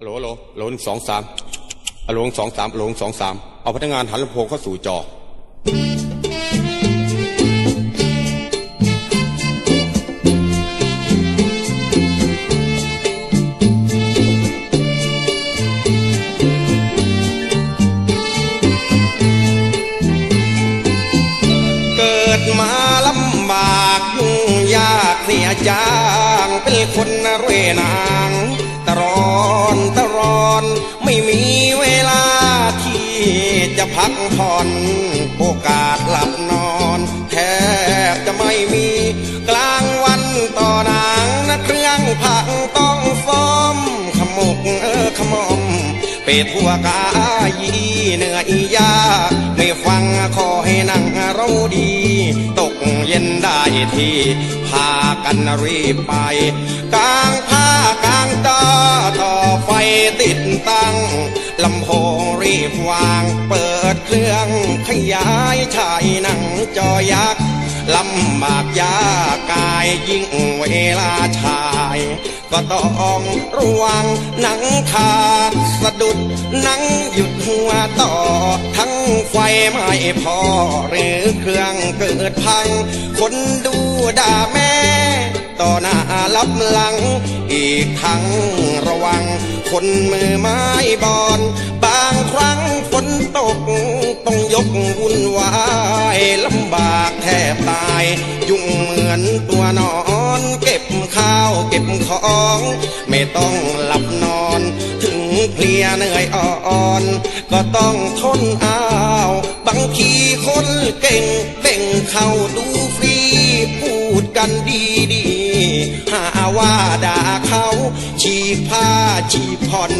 ฮัลโหลฮัลโหลฮัลโหลหนึ่งสองสามฮัลโหลสองสามฮัลโหลสองสามเอาพนักงานหันลำโพงเข้าสู่จอ เกิดมาลำบากยุ่งยากเสียจางเป็นคนเรนาง พักผ่อนโอกาสหลับนอนแทบจะไม่มีกลางวันต่อนางนะเรื่องผักต้องฟ้อมขมุกเออขมอมเปทั่วกายเหนื่อยยากไม่ฟังขอให้นั่งเราดี ตกเย็นได้ทีพากันรีบไป กลางผ้ากลางตาต่อไฟติดตั้งลำโพง รีบวางเปิดเครื่องขยายฉายหนังจอยักษ์ลำบากยากกายยิ่งเวลาชาย ก็ต้องระวังหนังขาดสะดุดหนังหยุดหัวต่อ ทั้งไฟไม่พอ หรือเครื่องเกิดพัง คนดูด่าแม่ ต่อหน้ารับหลัง อีกทั้งระวัง คนมือไม้บอลางครั้งฝนตก ต้องยกวุ่นวายลำบากแทบตาย ยุ่งเหมือนตัวนอน เก็บข้าวเก็บของ ไม่ต้องหลับนอน ถึงเพลียเหนื่อยอ่อน ก็ต้องทนอ้าว บางทีคนเก่งเบ่งเข้าดูฟรี พูดกันดีดี ฉีผ้าฉีผ่อน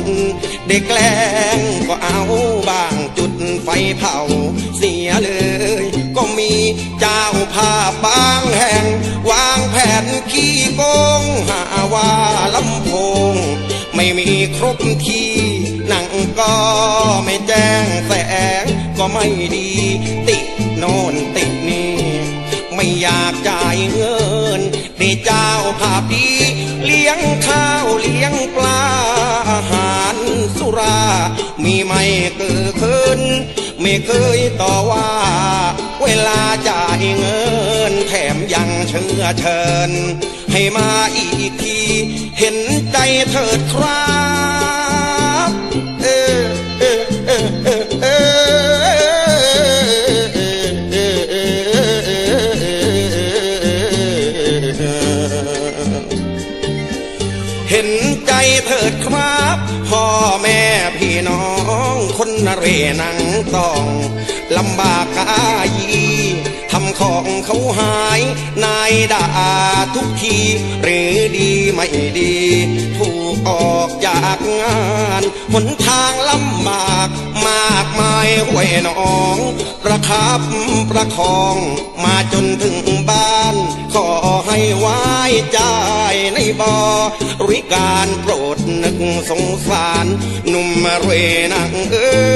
เด็กแกล้งก็เอาบางจุดไฟเผาเสียเลย ก็มีเจ้าภาพบางแห่ง วางแผนขี้โกงหาว่าลำโพง ไม่มีครบทีหนังก็ไม่แจ้งแสงก็ไม่ดี ติดโน่นติดนี่ ไม่อยากจ่ายเงินได้เจ้าภาพดี ลี้ยงข้าวเลี้ยงปลาอาหารสุรา มีไม่เกิดขึ้น ไม่เคยต่อว่า เวลาจ่ายเงิน แถมยังเชื่อเชิญ ให้มาอีกที เห็นใจเถิดครับ เห็นใจเถิดครับ พ่อแม่พี่น้อง คนนเรนังต้องลำบากกายี ของเขาหาย นายด่าทุกที หรือดีไม่ดี ถูกออกจากงานหนทางลำบาก มากมายห้วยหนอง ประคับประคองมาจนถึงบ้าน ขอให้ไว้ใจในบ่อริการโปรดนึกสงสารหนุ่มเรนังเออ